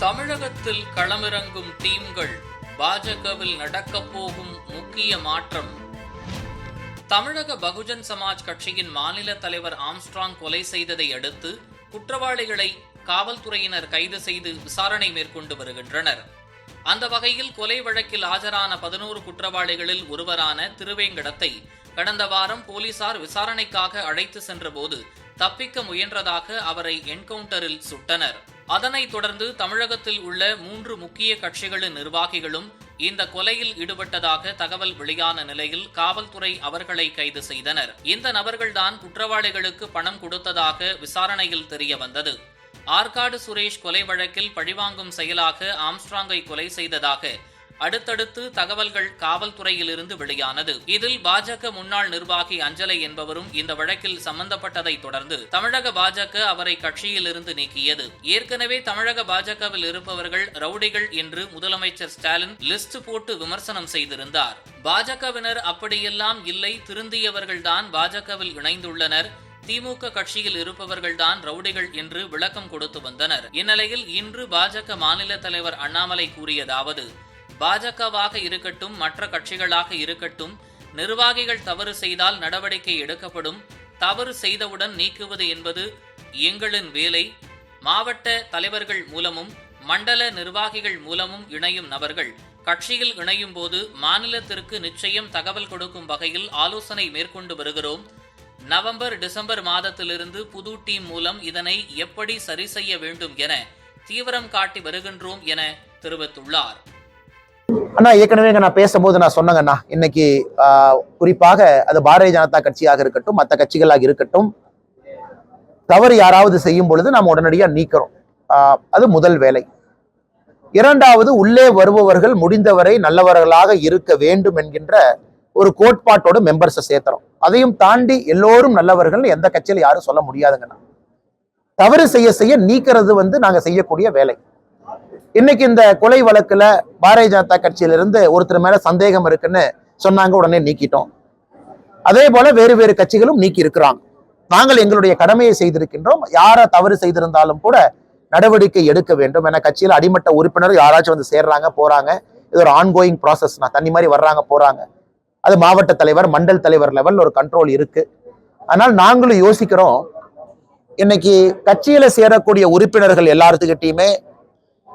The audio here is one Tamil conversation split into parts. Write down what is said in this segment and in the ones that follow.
தமிழகத்தில் களமிறங்கும் டீம்கள் பாஜகவில் நடக்கப் போகும் முக்கிய மாற்றம். தமிழக பகுஜன் சமாஜ் கட்சியின் மாநில தலைவர் ஆம்ஸ்ட்ராங் கொலை செய்ததை அடுத்து குற்றவாளிகளை காவல்துறையினர் கைது செய்து விசாரணை மேற்கொண்டு வருகின்றனர். அந்த வகையில் கொலை வழக்கில் ஆஜரான பதினோரு குற்றவாளிகளில் ஒருவரான திருவேங்கடத்தை கடந்த வாரம் போலீசார் விசாரணைக்காக அழைத்து சென்றபோது தப்பிக்க முயன்றதாக அவரை என்கவுண்டரில் சுட்டனர். அதனைத் தொடர்ந்து தமிழகத்தில் உள்ள மூன்று முக்கிய கட்சிகளின் நிர்வாகிகளும் இந்த கொலையில் ஈடுபட்டதாக தகவல் வெளியான நிலையில் காவல்துறை அவர்களை கைது செய்தனர். இந்த நபர்கள்தான் குற்றவாளிகளுக்கு பணம் கொடுத்ததாக விசாரணையில் தெரிய வந்தது ஆற்காடு சுரேஷ் கொலை வழக்கில் பழிவாங்கும் செயலாக ஆம்ஸ்ட்ராங்கை கொலை செய்ததாக அடுத்தடுத்து தகவல்கள் காவல்துறையிலிருந்து வெளியானது. இதில் பாஜக முன்னாள் நிர்வாகி அஞ்சலை என்பவரும் இந்த வழக்கில் சம்பந்தப்பட்டதை தொடர்ந்து தமிழக பாஜக அவரை கட்சியிலிருந்து நீக்கியது. ஏற்கனவே தமிழக பாஜகவில் இருப்பவர்கள் ரவுடிகள் என்று முதலமைச்சர் ஸ்டாலின் லிஸ்ட் போட்டு விமர்சனம் செய்திருந்தார். பாஜகவினர் அப்படியெல்லாம் இல்லை திருந்தியவர்கள்தான் பாஜகவில் இணைந்துள்ளனர். திமுக கட்சியில் இருப்பவர்கள்தான் ரவுடிகள் என்று விளக்கம் கொடுத்து வந்தனர். இந்நிலையில் இன்று பாஜக மாநில தலைவர் அண்ணாமலை கூறியதாவது பாஜகவாக இருக்கட்டும் மற்ற கட்சிகளாக இருக்கட்டும் நிர்வாகிகள் தவறு செய்தால் நடவடிக்கை எடுக்கப்படும். தவறு செய்தவுடன் நீக்குவது என்பது எங்களின் வேலை. மாவட்ட தலைவர்கள் மூலமும் மண்டல நிர்வாகிகள் மூலமும் இணையும் நபர்கள். கட்சியில் இணையும் போது மாநிலத்திற்கு நிச்சயம் தகவல் கொடுக்கும் வகையில் ஆலோசனை மேற்கொண்டு வருகிறோம். நவம்பர் டிசம்பர் மாதத்திலிருந்து புது டீம் மூலம் இதனை எப்படி சரி செய்ய வேண்டும் என தீவிரம் காட்டி வருகின்றோம் என தெரிவித்துள்ளார். அண்ணா ஏற்கனவே நான் பேசும்போது நான் சொன்னேங்கண்ணா. இன்னைக்கு ஆஹ், குறிப்பாக அது பாரதிய ஜனதா கட்சியாக இருக்கட்டும் மற்ற கட்சிகளாக இருக்கட்டும் தவறு யாராவது செய்யும் பொழுது நாம் உடனடியாக நீக்கிறோம். ஆஹ், அது முதல் வேலை. இரண்டாவது உள்ளே வருபவர்கள் முடிந்தவரை நல்லவர்களாக இருக்க வேண்டும் என்கின்ற ஒரு கோட்பாட்டோட மெம்பர்ஸை சேர்த்துறோம். அதையும் தாண்டி எல்லோரும் நல்லவர்கள் எந்த கட்சியில யாரும் சொல்ல முடியாதுங்கண்ணா. தவறு செய்ய செய்ய நீக்கிறது வந்து நாங்க செய்யக்கூடிய வேலை. இன்னைக்கு இந்த கொலை வழக்குல பாரதிய ஜனதா கட்சியிலிருந்து ஒருத்தர் மேல சந்தேகம் இருக்குன்னு சொன்னாங்க உடனே நீக்கிட்டோம். அதே போல வேறு வேறு கட்சிகளும் நீக்கி இருக்கிறாங்க. நாங்கள் எங்களுடைய கடமையை செய்திருக்கின்றோம். யாரை தவறு செய்திருந்தாலும் கூட நடவடிக்கை எடுக்க வேண்டும் என கட்சியில் அடிமட்ட உறுப்பினர் யாராச்சும் வந்து சேர்றாங்க போறாங்க. இது ஒரு ஆன்கோயிங் ப்ராசஸ் நான் தண்ணி மாதிரி வர்றாங்க போறாங்க. அது மாவட்ட தலைவர் மண்டல் தலைவர் லெவல் ஒரு கண்ட்ரோல் இருக்கு. ஆனால் நாங்களும் யோசிக்கிறோம் இன்னைக்கு கட்சியில சேரக்கூடிய உறுப்பினர்கள் எல்லாத்துக்கிட்டையுமே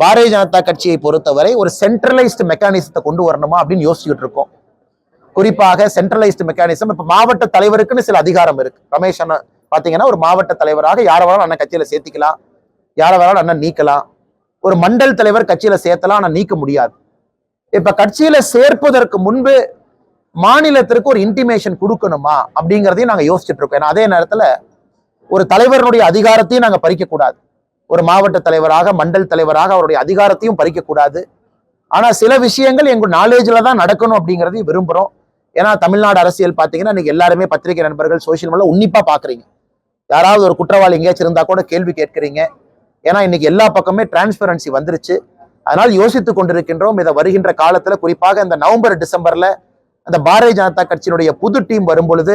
பாரதிய ஜனதா கட்சியை பொறுத்தவரை ஒரு சென்ட்ரலைஸ்டு மெக்கானிசத்தை கொண்டு வரணுமா அப்படின்னு யோசிச்சுட்டு இருக்கோம் குறிப்பாக சென்ட்ரலைஸ்டு மெக்கானிசம் இப்ப மாவட்ட தலைவருக்குன்னு சில அதிகாரம் இருக்கு. ரமேஷ் அண்ணன் பாத்தீங்கன்னா ஒரு மாவட்ட தலைவராக யாரை வேணாலும் அண்ணன் கட்சியில சேர்த்திக்கலாம். யாரை வேணாலும் அண்ணன் நீக்கலாம். ஒரு மண்டல் தலைவர் கட்சியில சேர்த்தலாம் ஆனால் நீக்க முடியாது. இப்ப கட்சியில சேர்ப்பதற்கு முன்பு மாநிலத்திற்கு ஒரு இன்டிமேஷன் கொடுக்கணுமா அப்படிங்கிறதையும் நாங்கள் யோசிச்சுட்டு இருக்கோம். ஏன்னா அதே நேரத்துல ஒரு தலைவருடைய அதிகாரத்தையும் நாங்கள் பறிக்கக்கூடாது. ஒரு மாவட்ட தலைவராக மண்டல் தலைவராக அவருடைய அதிகாரத்தையும் பறிக்கக்கூடாது. ஆனால் சில விஷயங்கள் எங்கள் நாலேஜில் தான் நடக்கணும் அப்படிங்கிறதையும் விரும்புகிறோம் ஏன்னா தமிழ்நாடு அரசியல் பார்த்தீங்கன்னா இன்னைக்கு எல்லாருமே பத்திரிகை நண்பர்கள் சோசியல் மீடியா உன்னிப்பாக பார்க்குறீங்க யாராவது ஒரு குற்றவாளி எங்கேயாச்சும் இருந்தால் கூட கேள்வி கேட்குறீங்க. ஏன்னா இன்னைக்கு எல்லா பக்கமே டிரான்ஸ்பரன்சி வந்துருச்சு. அதனால் யோசித்துக் கொண்டிருக்கின்றோம். இதை வருகின்ற காலத்தில் குறிப்பாக இந்த நவம்பர் டிசம்பரில் அந்த பாரதிய ஜனதா கட்சியினுடைய புது டீம் வரும் பொழுது